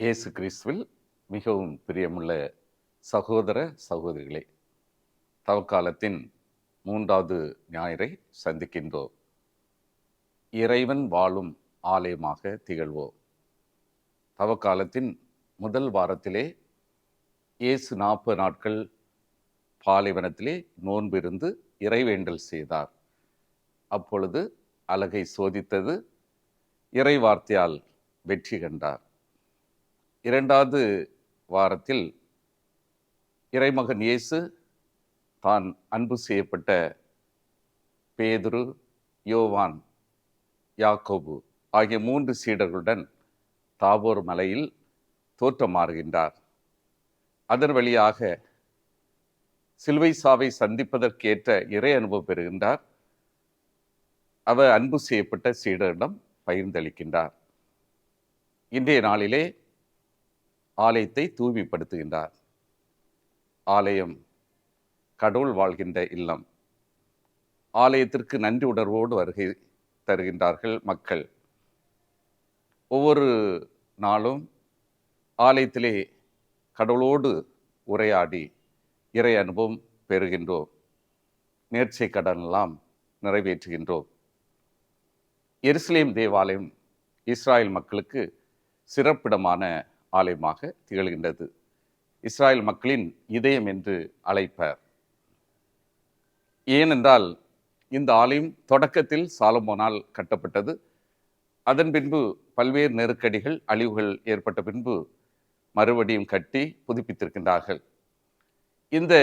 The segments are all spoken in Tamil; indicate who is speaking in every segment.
Speaker 1: இயேசு கிறிஸ்துவில் மிகவும் பிரியமுள்ள சகோதர சகோதரிகளே தவக்காலத்தின் மூன்றாவது ஞாயிறை சந்திக்கின்றோம். இறைவன் வாழும் ஆலயமாக திகழ்வோம். தவக்காலத்தின் முதல் வாரத்திலே இயேசு நாற்பது நாட்கள் பாலைவனத்திலே நோன்பிருந்து இறைவேண்டல் செய்தார். அப்பொழுது அழகை சோதித்தது இறை வார்த்தையால் வெற்றி கண்டார். இரண்டாவது வாரத்தில் இறைமகன் இயேசு தான் அன்பு செய்யப்பட்ட பேதுரு யோவான் யாக்கோபு ஆகிய மூன்று சீடர்களுடன் தாபோர் மலையில் தோற்றமாறுகின்றார் அதன் வழியாக சிலுவை சாவை சந்திப்பதற்கேற்ற இறை அனுபவம் பெறுகின்றார். அவர் அன்பு செய்யப்பட்ட சீடரிடம் பகிர்ந்தளிக்கின்றார். இன்றைய நாளிலே ஆலயத்தை தூய்மைப்படுத்துகின்றார். ஆலயம் கடவுள் வாழ்கின்ற இல்லம். ஆலயத்திற்கு நன்றி உணர்வோடு வருகை தருகின்றார்கள் மக்கள். ஒவ்வொரு நாளும் ஆலயத்திலே கடவுளோடு உரையாடி இறை அனுபவம் பெறுகின்றோம். நேர்ச்சை கடனெல்லாம் நிறைவேற்றுகின்றோம். எருசலேம் தேவாலயம் இஸ்ராயல் மக்களுக்கு சிறப்பிடமான ஆலயமாக திகழ்கின்றது. இஸ்ராயல் மக்களின் இதயம் என்று அழைப்பர். ஏனென்றால் இந்த ஆலயம் தொடக்கத்தில் சாலமோனால் கட்டப்பட்டது. அதன் பின்பு பல்வேறு நெருக்கடிகள் அழிவுகள் ஏற்பட்ட பின்பு மறுபடியும் கட்டி புதுப்பித்திருக்கின்றார்கள். இந்த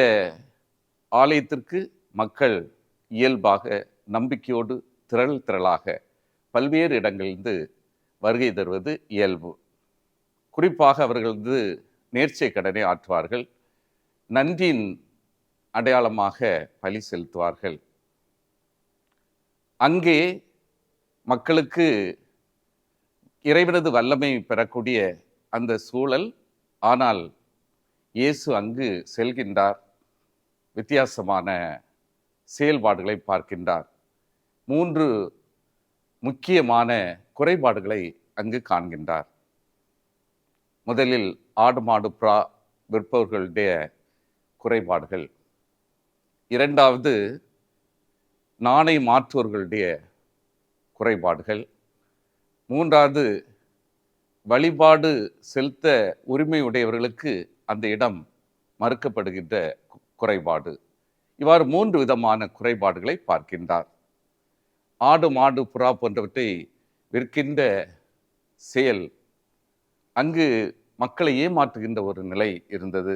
Speaker 1: ஆலயத்திற்கு மக்கள் இயல்பாக நம்பிக்கையோடு திரள் திரளாக பல்வேறு இடங்களிலிருந்து வருகை தருவது இயல்பு. குறிப்பாக அவர்களது நேர்ச்சை கடனை ஆற்றுவார்கள். நன்றியின் அடையாளமாக பலி செலுத்துவார்கள். அங்கே மக்களுக்கு இறைவனது வல்லமை பெறக்கூடிய அந்த சூழல் ஆனால் இயேசு அங்கு செல்கின்றார். வித்தியாசமான செயல்பாடுகளை பார்க்கின்றார். மூன்று முக்கியமான குறைபாடுகளை அங்கு காண்கின்றார். முதலில் ஆடு மாடு புறா விற்பவர்களுடைய குறைபாடுகள். இரண்டாவது நாணை மாற்றுவர்களுடைய குறைபாடுகள். மூன்றாவது வழிபாடு செலுத்த உரிமையுடையவர்களுக்கு அந்த இடம் மறுக்கப்படுகின்ற குறைபாடு. இவ்வாறு மூன்று விதமான குறைபாடுகளை பார்க்கின்றார். ஆடு மாடு புறா போன்றவற்றை விற்கின்ற செயல் அங்கு மக்களை ஏமாற்றுகின்ற ஒரு நிலை இருந்தது.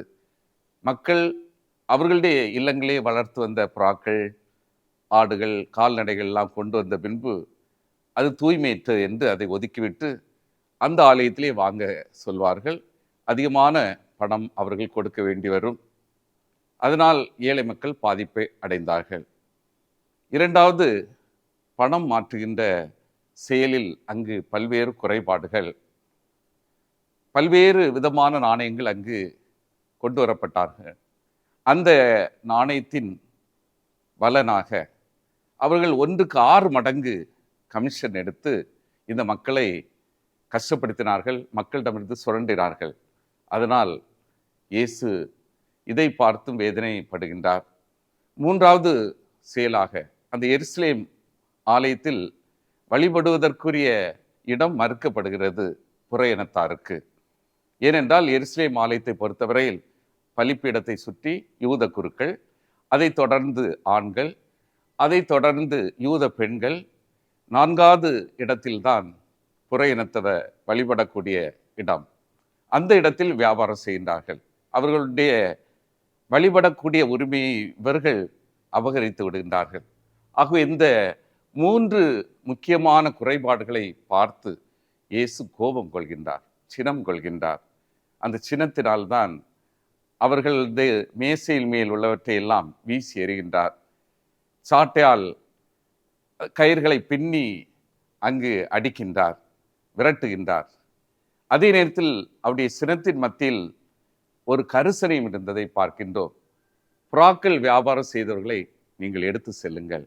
Speaker 1: மக்கள் அவர்களுடைய இல்லங்களே வளர்த்து வந்த புறாக்கள் ஆடுகள் கால்நடைகள்லாம் கொண்டு வந்த பின்பு அது தூய்மையற்று என்று அதை ஒதுக்கிவிட்டு அந்த ஆலயத்திலே வாங்க சொல்வார்கள். அதிகமான பணம் அவர்கள் கொடுக்க வேண்டி வரும். அதனால் ஏழை மக்கள் பாதிப்பை அடைந்தார்கள். இரண்டாவது பணம் மாற்றுகின்ற செயலில் அங்கு பல்வேறு குறைபாடுகள் பல்வேறு விதமான நாணயங்கள் அங்கு கொண்டு வரப்பட்டார்கள். அந்த நாணயத்தின் பலனாக அவர்கள் ஒன்றுக்கு ஆறு மடங்கு கமிஷன் எடுத்து இந்த மக்களை கஷ்டப்படுத்தினார்கள் மக்களிடமிருந்து சுரண்டினார்கள். அதனால் இயேசு இதை பார்த்தும் வேதனைப்படுகின்றார். மூன்றாவது செயலாக அந்த எருசலேம் ஆலயத்தில் வழிபடுவதற்குரிய இடம் மறுக்கப்படுகிறது புற இனத்தாருக்கு ஏனென்றால் எருசலேம் ஆலயத்தை பொறுத்தவரையில் பலிப்பீடத்தை சுற்றி யூத குருக்கள் அதைத் தொடர்ந்து ஆண்கள் அதைத் தொடர்ந்து யூத பெண்கள் நான்காவது இடத்தில்தான் புற இனத்தவ வழிபடக்கூடிய இடம். அந்த இடத்தில் வியாபாரம் செய்கின்றார்கள். அவர்களுடைய வழிபடக்கூடிய உரிமையை இவர்கள் அபகரித்து விடுகின்றார்கள். ஆகவே இந்த மூன்று முக்கியமான குறைபாடுகளை பார்த்து இயேசு கோபம் கொள்கின்றார் சினம் கொள்கின்றார். அந்த சினத்தினால்தான் அவர்களது மேசையில் மேல் உள்ளவற்றை எல்லாம் வீசி எறிகின்றார். சாட்டையால் கயிர்களை பின்னி அங்கு அடிக்கின்றார் விரட்டுகின்றார். அதே நேரத்தில் அவருடைய சினத்தின் மத்தியில் ஒரு கரிசனையும் இருந்ததை பார்க்கின்றோம். புறாக்கள் வியாபாரம் செய்தவர்களை நீங்கள் எடுத்து செல்லுங்கள்.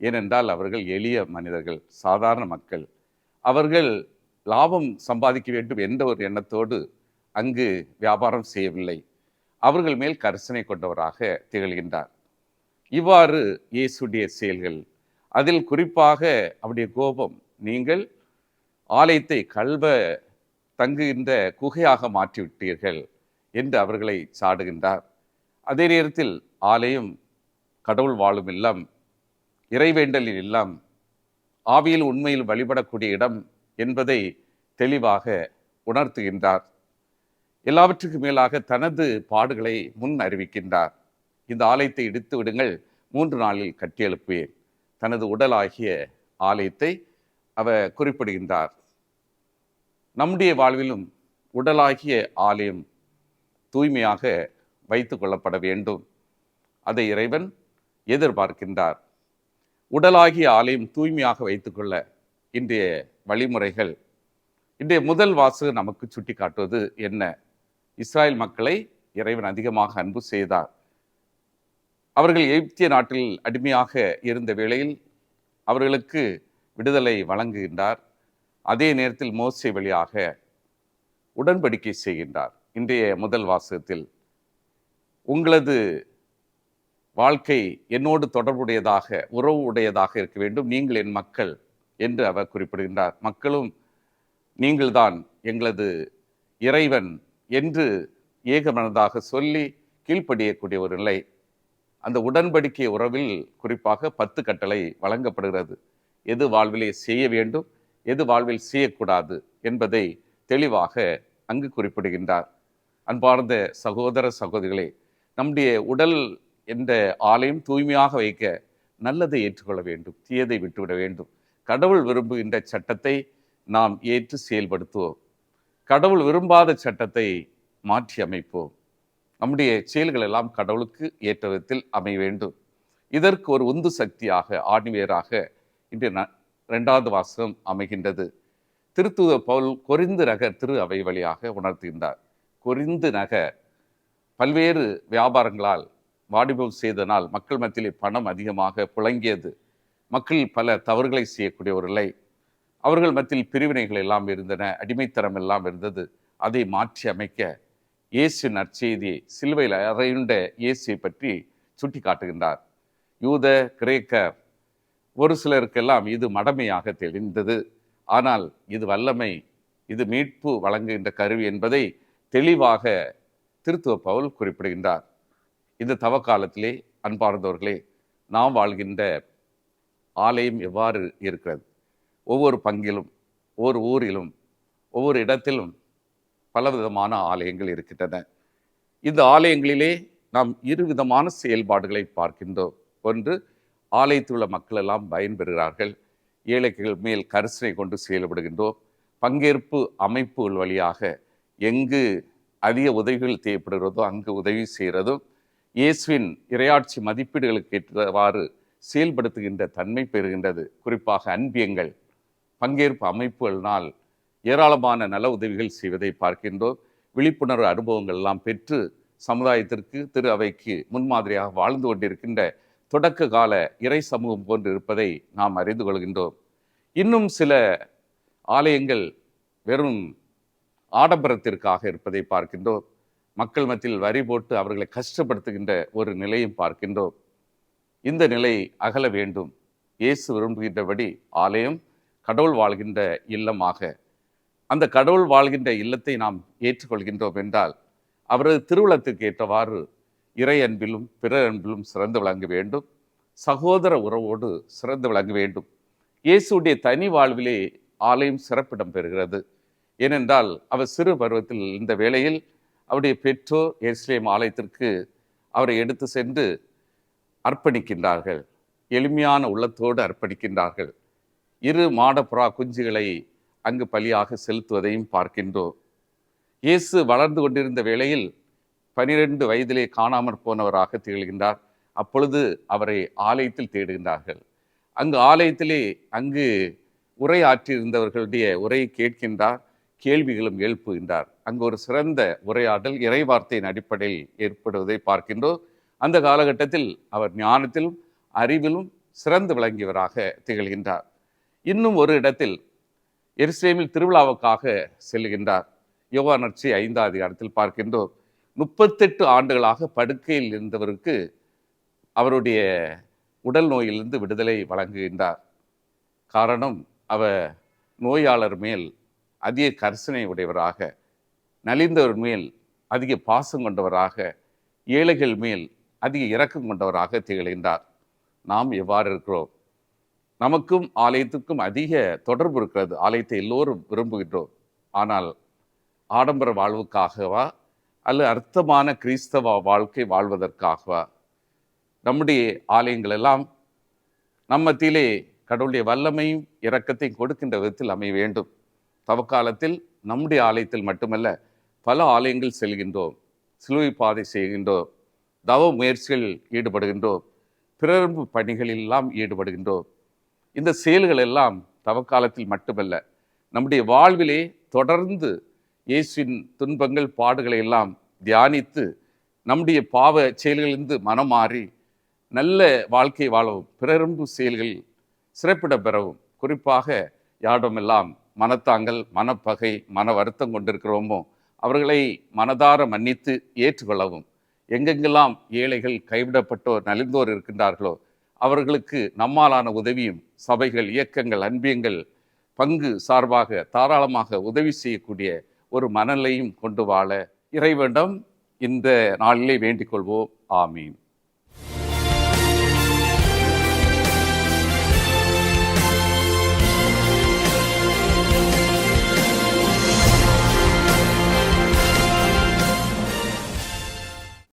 Speaker 1: ஏனென்றால் அவர்கள் எளிய மனிதர்கள் சாதாரண மக்கள். அவர்கள் லாபம் சம்பாதிக்க வேண்டும் என்ற ஒரு எண்ணத்தோடு அங்கு வியாபாரம் செய்யவில்லை. அவர்கள் மேல் கரிசனை கொண்டவராக திகழ்கின்றார். இவ்வாறு இயேசுடைய செயல்கள். அதில் குறிப்பாக அவருடைய கோபம். நீங்கள் ஆலயத்தை கல்வ தங்குகின்ற குகையாக மாற்றிவிட்டீர்கள் என்று அவர்களை சாடுகின்றார். அதே நேரத்தில் ஆலயம் கடவுள் வாழும் இல்லம் இறைவேண்டலில் இல்லம் ஆவியில் உண்மையில் வழிபடக்கூடிய இடம் என்பதை தெளிவாக உணர்த்துகின்றார். எல்லாவற்றுக்கும் மேலாக தனது பாடுகளை முன் அறிவிக்கின்றார். இந்த ஆலயத்தை இடித்து விடுங்கள் மூன்று நாளில் கட்டியெழுப்புவேன். தனது உடலாகிய ஆலயத்தை அவர் குறிப்பிடுகின்றார். நம்முடைய வாழ்விலும் உடலாகிய ஆலயம் தூய்மையாக வைத்து கொள்ளப்பட வேண்டும். அதை இறைவன் எதிர்பார்க்கின்றார். உடலாகிய ஆலயம் தூய்மையாக வைத்துக்கொள்ள இன்றைய வழிமுறைகள். இன்றைய முதல் வாசகம் நமக்கு சுட்டி காட்டுவது என்ன? இஸ்ராயல் மக்களை இறைவன் அதிகமாக அன்பு செய்தார். அவர்கள் எகிப்திய நாட்டில் அடிமையாக இருந்த வேளையில் அவர்களுக்கு விடுதலை வழங்குகின்றார். அதே நேரத்தில் மோசை வழியாக உடன்படிக்கை செய்கின்றார். இன்றைய முதல் வாசகத்தில் உங்களது வாழ்க்கை என்னோடு தொடர்புடையதாக உறவு உடையதாக இருக்க வேண்டும். நீங்கள் என் மக்கள் என்று அவர் குறிப்பிடுகின்றார். மக்களும் நீங்கள்தான் எங்களது இறைவன் என்று ஏகமனதாக சொல்லி கீழ்ப்படியக்கூடிய ஒரு நிலை அந்த உடன்படிக்கை உறவில் குறிப்பாக பத்து கட்டளை வழங்கப்படுகிறது. எது வாழ்விலே செய்ய வேண்டும் எது வாழ்வில் செய்யக்கூடாது என்பதை தெளிவாக அங்கு குறிப்பிடுகின்றார். அன்பார்ந்த சகோதர சகோதரிகளே நம்முடைய உடல் என்ற ஆலயம் தூய்மையாக வைக்க நல்லதை ஏற்றுக்கொள்ள வேண்டும் தீயதை விட்டுவிட வேண்டும். கடவுள் விரும்புகின்ற சட்டத்தை நாம் ஏற்று செயல்படுத்துவோம். கடவுள் விரும்பாத சட்டத்தை மாற்றி அமைப்போம். நம்முடைய செயல்கள் எல்லாம் கடவுளுக்கு ஏற்ற விதத்தில் அமைய வேண்டும். இதற்கு ஒரு உந்து சக்தியாக ஆணிவேராக இன்று ந ரெண்டாவது வாசகம் அமைகின்றது. திருத்துவ பவுல் கொரிந்து நகர் திரு அவை வழியாக உணர்த்துகின்றார் கொரிந்து நகர் பல்வேறு வியாபாரங்களால் வாடிபம் செய்தனால் மக்கள் மத்தியிலே பணம் அதிகமாக புழங்கியது. மக்கள் பல தவறுகளை செய்யக்கூடிய ஒரு நிலை. அவர்கள் மத்தியில் பிரிவினைகள் எல்லாம் இருந்தன அடிமைத்தனம் எல்லாம் இருந்தது. அதை மாற்றி அமைக்க இயேசு நற்செய்தியை சிலுவையில் அறையுண்ட இயேசுவை பற்றி சுட்டி காட்டுகின்றார் யூத கிரேக்க ஒரு சிலருக்கெல்லாம் இது மடமையாக தெரிந்தது. ஆனால் இது வல்லமை இது மீட்பு வழங்குகின்ற கருவி என்பதை தெளிவாக திருத்துவ பவுல் குறிப்பிடுகின்றார். இந்த தவ காலத்திலே அன்பார்ந்தவர்களே நாம் வாழ்கின்ற ஆலயம் எவ்வாறு இருக்கிறது? ஒவ்வொரு பங்கிலும் ஒவ்வொரு ஊரிலும் ஒவ்வொரு இடத்திலும் பலவிதமான ஆலயங்கள் இருக்கின்றன. இந்த ஆலயங்களிலே நாம் இரு விதமான செயல்பாடுகளை பார்க்கின்றோம். ஒன்று ஆலயத்தில் உள்ள மக்கள் எல்லாம் பயன்பெறுகிறார்கள். ஏழைகள் மேல் கரிசனை கொண்டு செயல்படுகின்றோம். பங்கேற்பு அமைப்புகள் வழியாக எங்கு அதிக உதவிகள் தேவைப்படுகிறதோ அங்கு உதவி செய்கிறதும் இயேசுவின் இரையாட்சி மதிப்பீடுகளுக்கு ஏற்றவாறு செயல்படுத்துகின்ற தன்மை பெறுகின்றது. குறிப்பாக அன்பியங்கள் பங்கேற்பு அமைப்புகளினால் ஏராளமான நல உதவிகள் செய்வதை பார்க்கின்றோம். விழிப்புணர்வு அனுபவங்கள் எல்லாம் பெற்று சமுதாயத்திற்கு திரு அவைக்கு முன்மாதிரியாக வாழ்ந்து கொண்டிருக்கின்ற தொடக்க கால இறை சமூகம் போன்று இருப்பதை நாம் அறிந்து கொள்கின்றோம். இன்னும் சில ஆலயங்கள் வெறும் ஆடம்பரத்திற்காக இருப்பதை பார்க்கின்றோம். மக்கள் மத்தியில் வரி போட்டு அவர்களை கஷ்டப்படுத்துகின்ற ஒரு நிலையும் பார்க்கின்றோம். இந்த நிலை அகல வேண்டும். இயேசு விரும்புகின்றபடி ஆலயம் கடவுள் வாழ்கின்ற இல்லமாக. அந்த கடவுள் வாழ்கின்ற இல்லத்தை நாம் ஏற்றுக்கொள்கின்றோம் என்றால் அவரது திருவுளத்துக்கு ஏற்றவாறு இறை அன்பிலும் பிற அன்பிலும் சிறந்து விளங்க வேண்டும். சகோதர உறவோடு சிறந்து விளங்க வேண்டும். இயேசுடைய தனி வாழ்விலே ஆலயம் சிறப்பிடம் பெறுகிறது. ஏனென்றால் அவர் சிறு பருவத்தில் இந்த வேளையில் அவருடைய பெற்றோர் எருசலேம் ஆலயத்திற்கு அவரை எடுத்து சென்று அர்ப்பணிக்கின்றார்கள். எளிமையான உள்ளத்தோடு அர்ப்பணிக்கின்றார்கள். இரு மாடப்புறா குஞ்சுகளை அங்கு பலியாக செலுத்துவதையும் பார்க்கின்றோம். இயேசு வளர்ந்து கொண்டிருந்த வேளையில் பனிரெண்டு வயதிலே காணாமற் போனவராக திகழ்கின்றார். அப்பொழுது அவரை ஆலயத்தில் தேடுகின்றார்கள். அங்கு ஆலயத்திலே அங்கு உரையாற்றியிருந்தவர்களுடைய உரையை கேட்கின்றார் கேள்விகளும் எழுப்புகின்றார். அங்கு ஒரு சிறந்த உரையாடல் இறைவார்த்தையின் அடிப்படையில் ஏற்படுவதை பார்க்கின்றோம். அந்த காலகட்டத்தில் அவர் ஞானத்திலும் அறிவிலும் சிறந்து விளங்கியவராக திகழ்கின்றார். இன்னும் ஒரு இடத்தில் எருசலேமில் திருவிழாவுக்காக செல்கின்றார். யோவானர்ச்சி ஐந்தாம் அதிகாரத்தில் பார்க்கின்றோம். முப்பத்தெட்டு ஆண்டுகளாக படுக்கையில் இருந்தவருக்கு அவருடைய உடல் நோயிலிருந்து விடுதலை வழங்குகின்றார். காரணம் அவர் நோயாளர் மேல் அதிக கரிசனை உடையவராக நலிந்தவர் மேல் அதிக பாசம் கொண்டவராக ஏழைகள் மேல் அதிக இரக்கம் கொண்டவராக திகழ்கின்றார். நாம் எவ்வாறு இருக்கிறோம்? நமக்கும் ஆலயத்துக்கும் அதிக தொடர்பு இருக்கிறது. ஆலயத்தை எல்லோரும் விரும்புகின்றோம். ஆனால் ஆடம்பர வாழ்வுக்காகவா? அல்லது அர்த்தமான கிறிஸ்தவ வாழ்க்கை வாழ்வதற்காகவா? நம்முடைய ஆலயங்கள் எல்லாம் நம்ம மத்தியிலே கடவுளுடைய வல்லமையும் இரக்கத்தையும் கொடுக்கின்ற விதத்தில் அமைய வேண்டும். தவக்காலத்தில் நம்முடைய ஆலயத்தில் மட்டுமல்ல பல ஆலயங்கள் செல்கின்றோம். சிலுவை பாதை செய்கின்றோம். தவ முயற்சிகளில் ஈடுபடுகின்றோம். பிறர்பு பணிகளில் எல்லாம் ஈடுபடுகின்றோம். இந்த செயல்கள் எல்லாம் தவக்காலத்தில் மட்டுமல்ல நம்முடைய வாழ்விலே தொடர்ந்து இயேசுவின் துன்பங்கள் பாடுகளை எல்லாம் தியானித்து நம்முடைய பாவ செயல்களிலிருந்து மனம் மாறி நல்ல வாழ்க்கை வாழவும் பிறரும்பு செயல்கள் சிறப்பிட பெறவும் குறிப்பாக யாரிடமெல்லாம் மனத்தாங்கள் மனப்பகை மன வருத்தம் கொண்டிருக்கிறோமோ அவர்களை மனதார மன்னித்து ஏற்றுக்கொள்ளவும் எங்கெங்கெல்லாம் ஏழைகள் கைவிடப்பட்டோர் நலிந்தோர் இருக்கின்றார்களோ அவர்களுக்கு நம்மாலான உதவியும் சபைகள் இயக்கங்கள் அன்பியங்கள் பங்கு சார்பாக தாராளமாக உதவி செய்யக்கூடிய ஒரு மனநிலையும் கொண்டு வாழ இறைவனிடம் இந்த நாளிலே வேண்டிக் கொள்வோம். ஆமீன்.